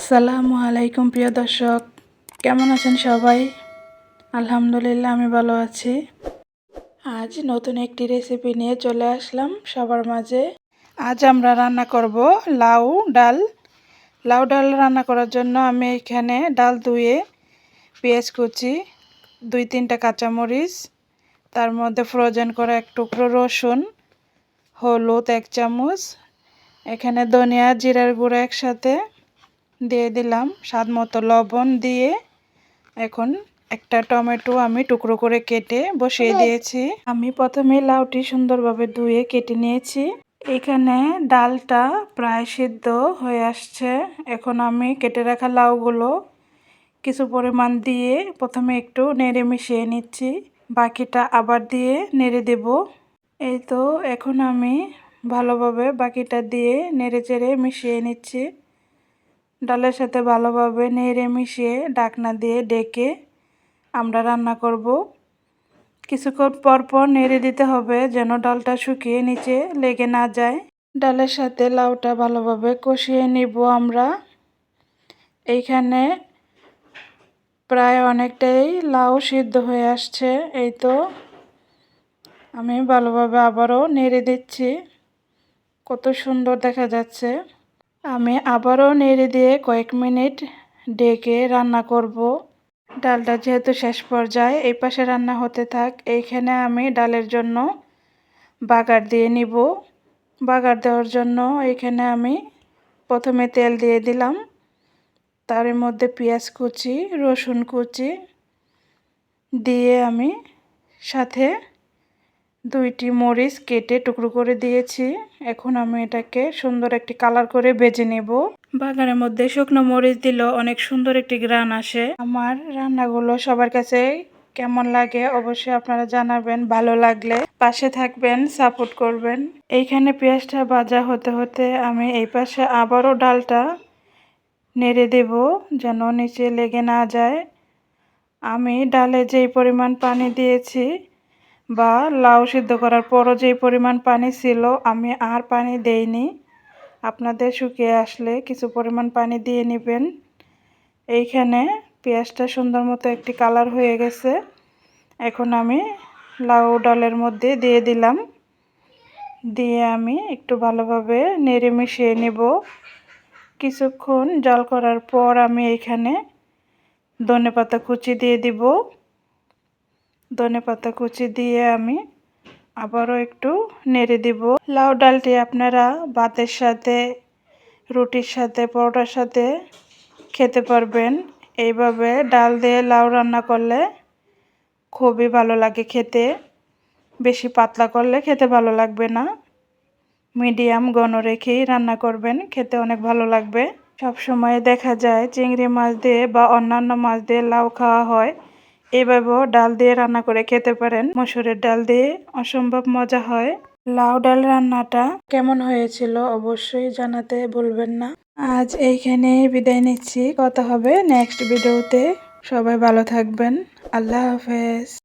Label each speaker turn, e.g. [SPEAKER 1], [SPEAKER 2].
[SPEAKER 1] আসসালামু আলাইকুম, প্রিয় দর্শক। কেমন আছেন সবাই? আলহামদুলিল্লাহ, আমি ভালো আছি। আজ নতুন একটি রেসিপি নিয়ে চলে আসলাম সবার মাঝে। আজ আমরা রান্না করব লাউ ডাল। লাউ ডাল রান্না করার জন্য আমি এখানে ডাল ধুয়ে, পেঁয়াজ কুচি, দুই তিনটা কাঁচামরিচ, তার মধ্যে ফ্রোজেন করা এক টুকরো রসুন, হলুদ এক চামচ, এখানে ধনিয়া, জিরার গুঁড়ো একসাথে দিয়ে দিলাম স্বাদ মতো লবণ দিয়ে। এখন একটা টমেটো আমি টুকরো করে কেটে বসিয়ে দিয়েছি। আমি প্রথমে লাউটি সুন্দরভাবে ধুয়ে কেটে নিয়েছি। এখানে ডালটা প্রায় সিদ্ধ হয়ে আসছে। এখন আমি কেটে রাখা লাউগুলো কিছু পরিমাণ দিয়ে প্রথমে একটু নেড়ে মিশিয়ে নিচ্ছি। বাকিটা আবার দিয়ে নেড়ে দেব। এই তো এখন আমি ভালোভাবে বাকিটা দিয়ে নেড়ে চেড়ে মিশিয়ে নিচ্ছি। ডালের সাথে ভালোভাবে নেড়ে মিশিয়ে ডাকনা দিয়ে ডেকে আমরা রান্না করব। কিছুক্ষণ পর পর নেড়ে দিতে হবে যেন ডালটা শুকিয়ে নিচে লেগে না যায়। ডালের সাথে লাউটা ভালোভাবে কষিয়ে নিব আমরা। এইখানে প্রায় অনেকটাই লাউ সিদ্ধ হয়ে আসছে, এই তো। আমি ভালোভাবে আবারও নেড়ে দিচ্ছি। কত সুন্দর দেখা যাচ্ছে। আমি আবারও নেড়ে দিয়ে কয়েক মিনিট ডেকে রান্না করব। ডালটা যেহেতু শেষ পর্যায়ে এই পাশে রান্না হতে থাক, এইখানে আমি ডালের জন্য বাগার দিয়ে নিব। বাগার দেওয়ার জন্য এখানে আমি প্রথমে তেল দিয়ে দিলাম। তার মধ্যে পেঁয়াজ কুচি, রসুন কুচি দিয়ে আমি সাথে দুইটি মরিচ কেটে টুকরো করে দিয়েছি। এখন আমি এটাকে সুন্দর একটি কালার করে বেজে নেব। বাগানের মধ্যে শুকনো মরিচ দিল অনেক সুন্দর একটি গ্রান আসে। আমার রান্নাগুলো সবার কাছে কেমন লাগে অবশ্যই আপনারা জানাবেন, ভালো লাগলে পাশে থাকবেন, সাপোর্ট করবেন। এইখানে পেঁয়াজটা ভাজা হতে হতে আমি এই পাশে আবারও ডালটা নেড়ে দেব যেন নিচে লেগে না যায়। আমি ডালে যেই পরিমাণ পানি দিয়েছি বা লাউ সিদ্ধ করার পরও যেই পরিমাণ পানি ছিল, আমি আর পানি দেইনি। আপনাদের শুকিয়ে আসলে কিছু পরিমাণ পানি দিয়ে নেবেন। এইখানে পেঁয়াজটা সুন্দর মতো একটি কালার হয়ে গেছে। এখন আমি লাউ ডালের মধ্যে দিয়ে দিলাম। দিয়ে আমি একটু ভালোভাবে নেড়ে মিশিয়ে নেব। কিছুক্ষণ জল করার পর আমি এইখানে ধনে পাতা কুচি দিয়ে দিব। ধনে পাতা কুচি দিয়ে আমি আবারও একটু নেড়ে দিব। লাউ ডালটি আপনারা ভাতের সাথে, রুটির সাথে, পরোটার সাথে খেতে পারবেন। এইভাবে ডাল দিয়ে লাউ রান্না করলে খুবই ভালো লাগে খেতে। বেশি পাতলা করলে খেতে ভালো লাগবে না। মিডিয়াম ঘন রেখেই রান্না করবেন, খেতে অনেক ভালো লাগবে। সব সময় দেখা যায় চিংড়ি মাছ দিয়ে বা অন্যান্য মাছ দিয়ে লাউ খাওয়া হয়। এভাবেও ডাল দিয়ে রান্না করে খেতে পারেন। মসুরের ডাল দিয়ে অসম্ভব মজা হয়। লাউ ডাল রান্নাটা কেমন হয়েছিল অবশ্যই জানাতে বলবেন না। আজ এইখানেই বিদায় নিচ্ছি। কথা হবে নেক্সট ভিডিওতে। সবাই ভালো থাকবেন। আল্লাহ হাফেজ।